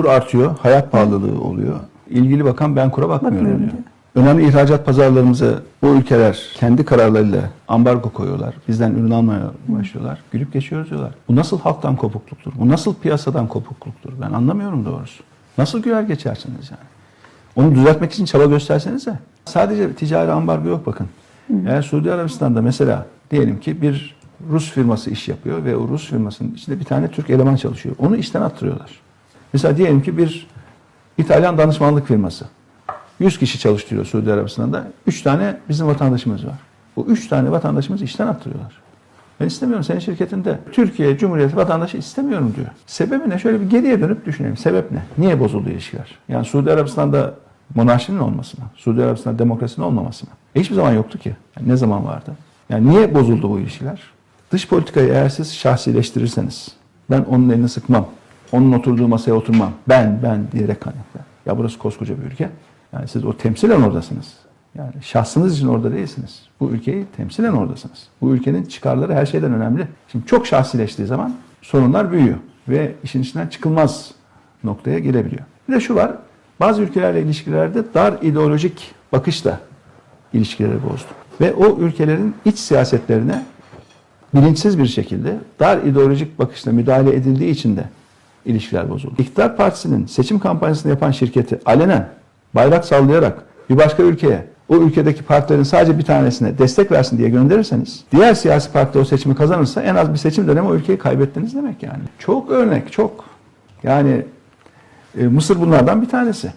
Kur artıyor, hayat pahalılığı oluyor. İlgili bakan ben kura bakmıyorum Bakmıyorum diyor. diyor. Önemli ihracat pazarlarımıza o ülkeler kendi kararlarıyla ambargo koyuyorlar. Bizden ürün almaya başlıyorlar. Gülüp geçiyoruz diyorlar. Bu nasıl halktan kopukluktur? Bu nasıl piyasadan kopukluktur? Ben anlamıyorum doğrusu. Nasıl güler geçersiniz yani? Onu düzeltmek için çaba göstersenize. Sadece ticari ambargo yok bakın. Eğer Suudi Arabistan'da mesela diyelim ki bir Rus firması iş yapıyor ve o Rus firmasının içinde bir tane Türk eleman çalışıyor. Onu işten attırıyorlar. Mesela diyelim ki bir İtalyan danışmanlık firması. 100 kişi çalıştırıyor Suudi Arabistan'da. 3 tane bizim vatandaşımız var. Bu 3 tane vatandaşımızı işten attırıyorlar. Ben istemiyorum senin şirketinde Türkiye Cumhuriyeti vatandaşı istemiyorum diyor. Sebebi ne? Şöyle bir geriye dönüp düşünelim. Sebep ne? Niye bozuldu ilişkiler? Yani Suudi Arabistan'da monarşinin olması mı? Suudi Arabistan'da demokrasinin olmaması mı? E hiçbir zaman yoktu ki. Yani ne zaman vardı? Yani niye bozuldu bu ilişkiler? Dış politikayı eğer siz şahsileştirirseniz, ben onun elini sıkmam, onun oturduğu masaya oturmam, ben, ben diyerek kaynaklar. Ya burası koskoca bir ülke. Yani siz o temsilen oradasınız. Yani şahsınız için orada değilsiniz. Bu ülkeyi temsilen oradasınız. Bu ülkenin çıkarları her şeyden önemli. Şimdi çok şahsileştiği zaman sorunlar büyüyor ve işin içinden çıkılmaz noktaya gelebiliyor. Bir de şu var, bazı ülkelerle ilişkilerde dar ideolojik bakışla ilişkileri bozdu. Ve o ülkelerin iç siyasetlerine bilinçsiz bir şekilde dar ideolojik bakışla müdahale edildiği için de ilişkiler bozuldu. İktidar Partisi'nin seçim kampanyasını yapan şirketi alenen bayrak sallayarak bir başka ülkeye o ülkedeki partilerin sadece bir tanesine destek versin diye gönderirseniz diğer siyasi parti o seçimi kazanırsa en az bir seçim dönemi o ülkeyi kaybettiniz demek yani. Çok örnek çok. Yani e, Mısır bunlardan bir tanesi.